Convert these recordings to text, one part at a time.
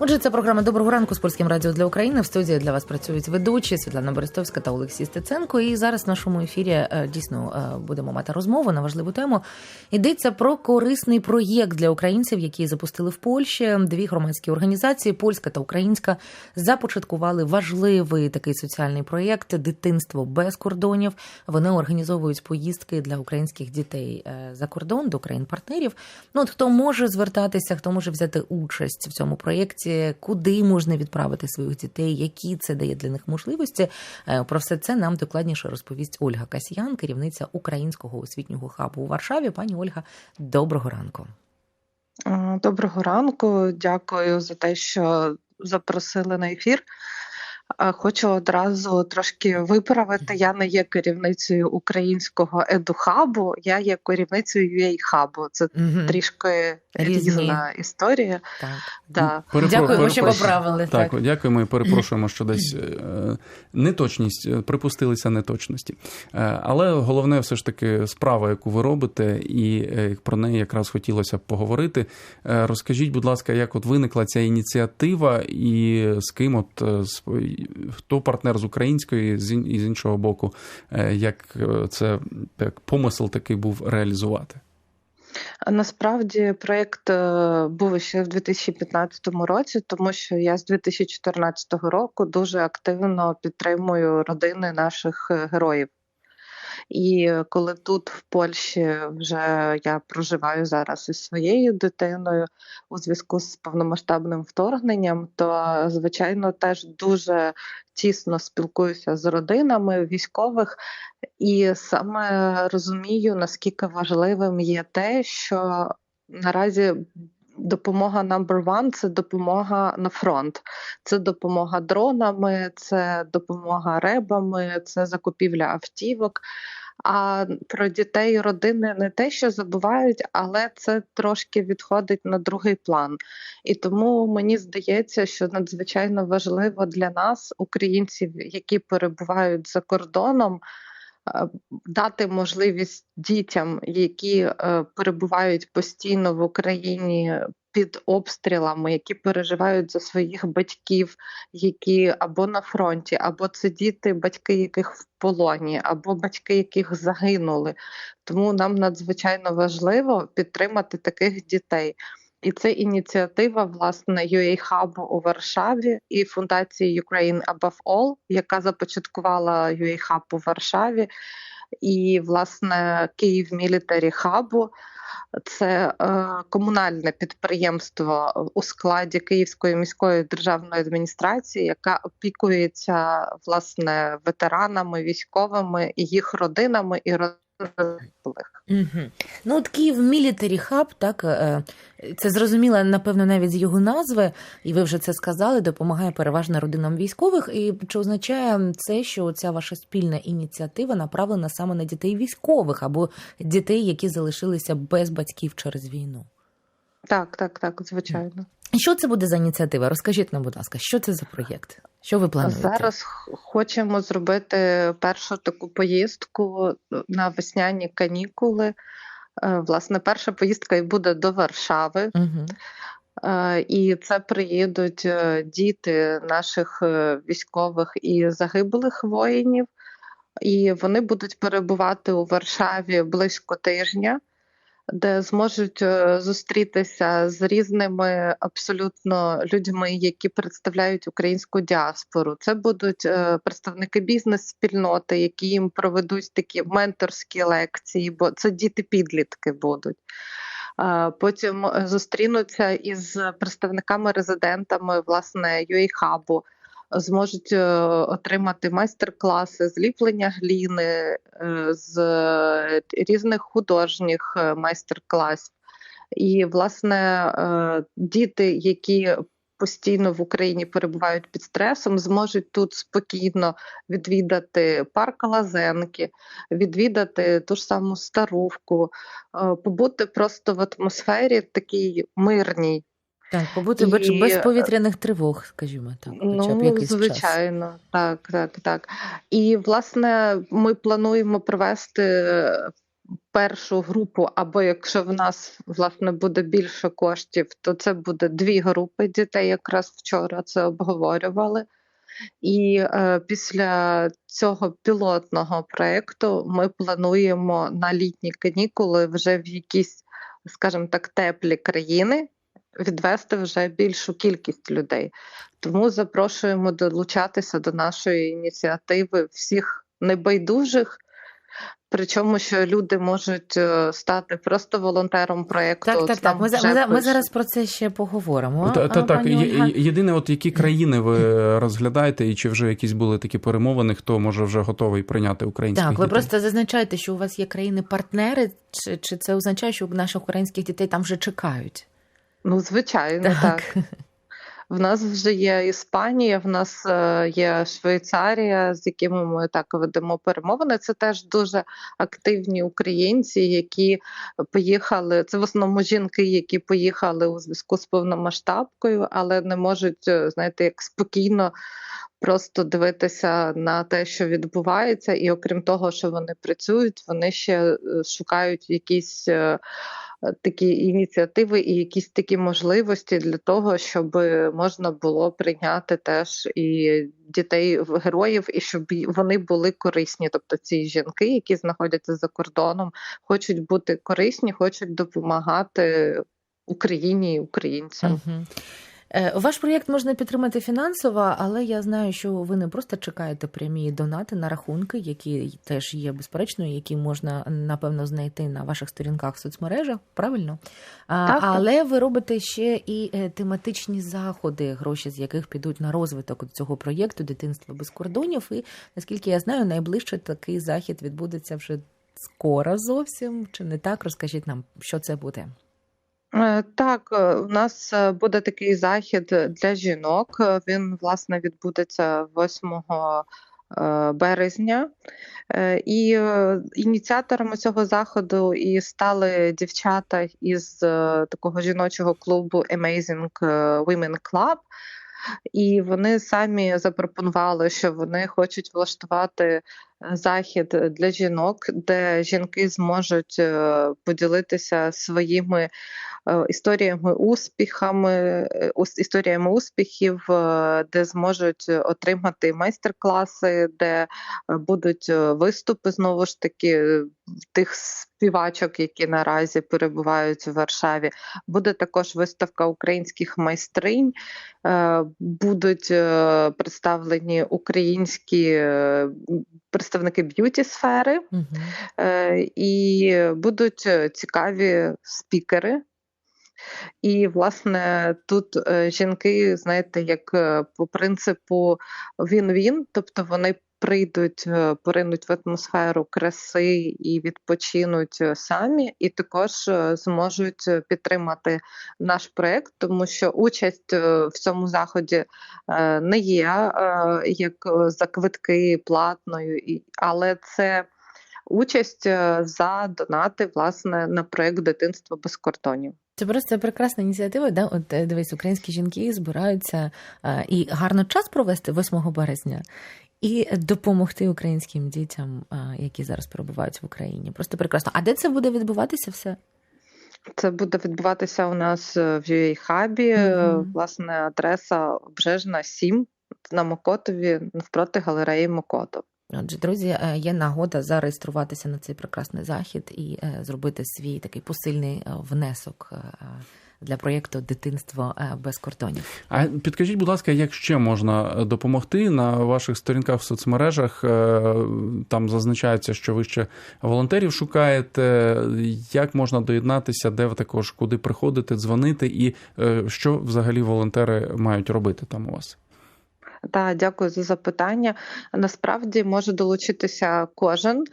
Отже, це програма Доброго ранку з польським радіо для України. В студії для вас працюють ведучі Світлана Берестовська та Олексій Стеценко. І зараз в нашому ефірі е, дійсно е, будемо мати розмову на важливу тему. Йдеться про корисний проєкт для українців, який запустили в Польщі. Дві громадські організації, польська та українська, започаткували важливий такий соціальний проєкт Дитинство без кордонів. Вони організовують поїздки для українських дітей е, за кордон до країн-партнерів. Ну от хто може звертатися, хто може взяти участь в цьому проєкті, куди можна відправити своїх дітей, які це дає для них можливості. Е, Про все це нам докладніше розповість Ольга Касьян, керівниця українського освітнього хабу у Варшаві. Пані Ольга, доброго ранку. Е, Доброго ранку, дякую за те, що запросили на ефір. Е, Хочу одразу трошки виправити. Я не є керівницею українського едухабу, я є керівницею UA-хабу. Це Мгм. трішки Різні. різна історія. Так. Да. Перепро- Дякуємо, що поправили. Так, Так. дякуємо і перепрошуємо, що десь е, неточність, е, припустилися неточності. Е, Але головне, все ж таки, справа, яку ви робите, і е, про неї якраз хотілося б поговорити. Е, Розкажіть, будь ласка, як от виникла ця ініціатива, і з ким, от е, з- хто партнер з української, з ін- з іншого боку, е, як е, це як помисел такий був реалізувати? Насправді проєкт е, був ще в 2015 році, тому що я з 2014 року дуже активно підтримую родини наших героїв. І коли тут, в Польщі, вже я проживаю зараз із своєю дитиною у зв'язку з повномасштабним вторгненням, то звичайно теж дуже тісно спілкуюся з родинами військових, і саме розумію, наскільки важливим є те, що наразі. Допомога number one – це допомога на фронт, це допомога дронами, це допомога ребами, це закупівля автівок. А про дітей і родини не те, що забувають, але це трошки відходить на другий план. І тому мені здається, що надзвичайно важливо для нас, українців, які перебувають за кордоном, дати можливість дітям, які е, перебувають постійно в Україні. Під обстрілами, які переживають за своїх батьків, які або на фронті, або це діти, батьки яких в полоні, або батьки, яких загинули. Тому нам надзвичайно важливо підтримати таких дітей. І це ініціатива власне UA Hub у Варшаві і фундації Ukraine Above All, яка започаткувала UA Hub у Варшаві, і власне Київ Military Hub. Це е, комунальне підприємство у складі Київської міської державної адміністрації, яка опікується власне ветеранами, військовими і їх родинами і родинами. Угу. Ну, от Київ Мілітарі Хаб, так е, це зрозуміло, напевно, навіть з його назви, і ви вже це сказали, допомагає переважно родинам військових. І чи означає це, що ця ваша спільна ініціатива направлена саме на дітей військових або дітей, які залишилися без батьків через війну? Так, так, так, звичайно. Що це буде за ініціатива? Розкажіть нам, будь ласка, що це за проєкт? Що ви плануєте? Зараз хочемо зробити першу таку поїздку на весняні канікули. Е, Власне, перша поїздка і буде до Варшави. Угу. І це приїдуть е, діти наших військових і загиблих воїнів, і вони будуть перебувати у Варшаві близько тижня, де зможуть е, зустрітися з різними абсолютно людьми, які представляють українську діаспору. Це будуть е, представники бізнес-спільноти, які їм проведуть такі менторські лекції, бо це діти-підлітки будуть. Е, Потім зустрінуться із представниками-резидентами власне UA-хабу, зможуть е, отримати майстер-класи з ліплення гліни, е, з е, різних художніх е, майстер-класів. І, власне, е, діти, які постійно в Україні перебувають під стресом, зможуть тут спокійно відвідати парк Лазенки, відвідати ту ж саму старовку, е, побути просто в атмосфері такій мирній. Так, побути І- без, без повітряних тривог, скажімо так, хоча б Ну, якийсь час. звичайно, так, так, так. І власне ми плануємо провести першу групу, або якщо в нас власне буде більше коштів, то це буде дві групи дітей. Якраз вчора це обговорювали. І е, після цього пілотного проєкту ми плануємо на літні канікули вже в якісь, скажімо так, теплі країни відвести вже більшу кількість людей. Тому запрошуємо долучатися до нашої ініціативи всіх небайдужих. Причому що люди можуть е, стати просто волонтером проєкту. Так, так, так. Ми, ми, ми зараз про це ще поговоримо. Та, та, так, Ольга. єдине, от які країни ви розглядаєте, і чи вже якісь були такі перемовини, хто може вже готовий прийняти українських Так, ви просто зазначаєте, що у вас є країни-партнери, чи, чи це означає, що наших українських дітей там вже чекають? Ну, звичайно, так. так. В нас вже є Іспанія, в нас е, є Швейцарія, з якими ми так ведемо перемовини. Це теж дуже активні українці, які поїхали. Це в основному жінки, які поїхали у зв'язку з повномасштабкою, але не можуть е, знаєте, як спокійно. Просто дивитися на те, що відбувається, і окрім того, що вони працюють, вони ще е, шукають якісь такі ініціативи і якісь такі можливості для того, щоб можна було прийняти теж і дітей героїв, і щоб вони були корисні. Тобто ці жінки, які знаходяться за кордоном, хочуть бути корисні, хочуть допомагати Україні і українцям. Угу. Ваш проєкт можна підтримати фінансово, але я знаю, що ви не просто чекаєте прямі донати на рахунки, які теж є безперечно, які можна напевно знайти на ваших сторінках в соцмережах. Правильно? Так. Але ви робите ще і е, тематичні заходи, гроші з яких підуть на розвиток цього проєкту Дитинство без кордонів. І наскільки я знаю, найближче такий захід відбудеться вже скоро зовсім. Чи не так? Розкажіть нам, що це буде. Е, так, е, у нас е, буде такий захід для жінок. Він власне відбудеться 8 березня. І ініціаторами цього заходу і стали дівчата із такого жіночого клубу Amazing Women Club. І вони самі запропонували, що вони хочуть влаштувати захід для жінок, де жінки зможуть поділитися своїми Е, історіями успіхами, е, історіями успіхів, е, де зможуть отримати майстер-класи, де будуть виступи знову ж таки тих співачок, які наразі перебувають у Варшаві. Буде також виставка українських майстринь, будуть представлені українські представники б'юті сфери, угу. і будуть цікаві спікери. І, власне, тут е, жінки, знаєте, як е, по принципу він-він, тобто вони прийдуть, е, поринуть в атмосферу краси і відпочинуть самі, і також зможуть підтримати наш проект, тому що участь в цьому заході не є як за квитки платною, але це. Участь за донати власне на проект дитинство без кордонів. Це просто прекрасна ініціатива. Да? От е, дивись, українські жінки збираються а, і гарно час провести 8 березня. І допомогти українським дітям, які зараз перебувають в Україні. Просто прекрасно. А де це буде відбуватися все? Це буде відбуватися у нас е, в UA хабі. Mm-hmm. Власне, адреса Обжежна 7 на Мокотові навпроти галереї Мокотов. Отже, друзі, е, є нагода зареєструватися на цей прекрасний захід і е, зробити свій такий посильний е, внесок. Для проєкту Дитинство без кордонів. А підкажіть, будь ласка, як ще можна допомогти на ваших сторінках в соцмережах? Там зазначається, що ви ще волонтерів шукаєте. Як можна доєднатися, де ви також куди приходити, дзвонити, і що взагалі волонтери мають робити там у вас? Так, дякую за запитання. Насправді може долучитися кожен,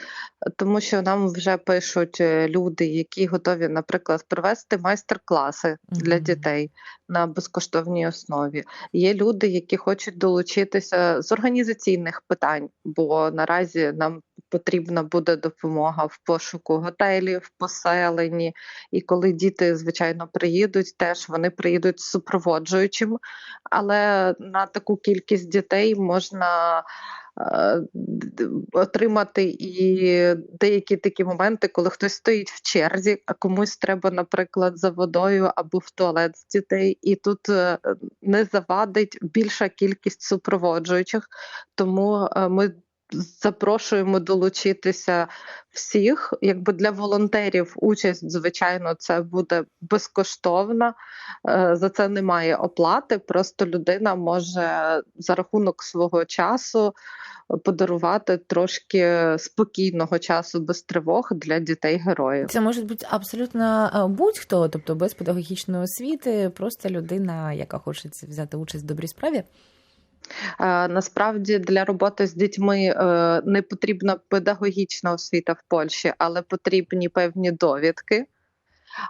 тому що нам вже пишуть е, люди, які готові, наприклад, провести майстер-класи для дітей на безкоштовній основі. Є люди, які хочуть долучитися з організаційних питань, бо наразі нам потрібна буде допомога в пошуку готелів, поселенні. І коли діти, звичайно, приїдуть, теж вони приїдуть супроводжуючим, але на таку кількість дітей можна. е, отримати і деякі такі моменти, коли хтось стоїть в черзі, а комусь треба, наприклад, за водою або в туалет з дітей, і тут е, не завадить більша кількість супроводжуючих, тому е, ми. Запрошуємо долучитися всіх. Якби для волонтерів участь, звичайно, це буде безкоштовна. Е, за це немає оплати. Просто людина може за рахунок свого часу подарувати трошки спокійного часу без тривог для дітей героїв. Це може бути абсолютно е, будь-хто, тобто без педагогічної освіти, просто людина, яка хоче взяти участь в добрій справі. Е, насправді для роботи з дітьми е, не потрібна педагогічна освіта в Польщі, але потрібні певні довідки.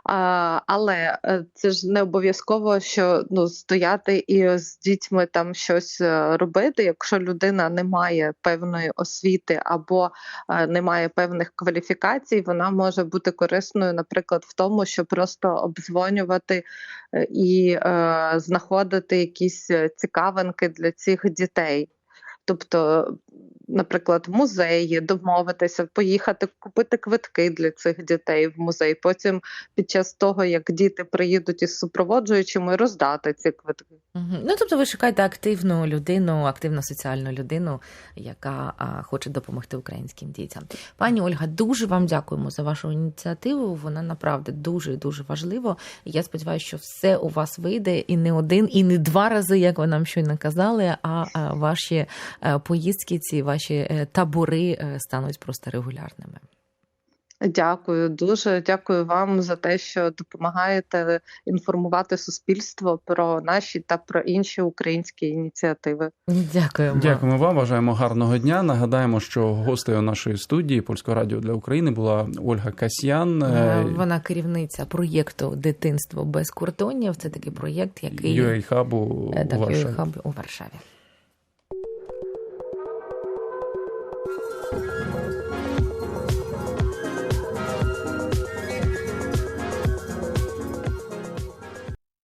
А, Але е, це ж не обов'язково, що ну стояти і з дітьми там щось е, робити. Якщо людина не має певної освіти або е, не має певних кваліфікацій, вона може бути корисною, наприклад, в тому, що просто обдзвонювати і е, знаходити якісь цікавинки для цих дітей. Тобто наприклад, музеї, домовитися, поїхати купити квитки для цих дітей в музей. Потім під час того, як діти приїдуть із супроводжуючими, роздати ці квитки. Ну тобто, ви шукаєте активну людину, активну соціальну людину, яка хоче допомогти українським дітям. Пані Ольга, дуже вам дякуємо за вашу ініціативу. Вона направду дуже дуже важлива. Я сподіваюся, що все у вас вийде і не один, і не два рази, як ви нам щойно казали. А, ваші а, поїздки, ці ваші е, табори е, стануть просто регулярними. Дякую, дуже дякую вам за те, що допомагаєте інформувати суспільство про наші та про інші українські ініціативи. Дякуємо. Дякуємо вам. Бажаємо гарного дня. Нагадаємо, що гостею нашої студії Польського радіо для України була Ольга Касьян. Е, вона керівниця проєкту Дитинство без кордонів. Це такий проєкт, який UA Hub у Варшаві. У Варшаві.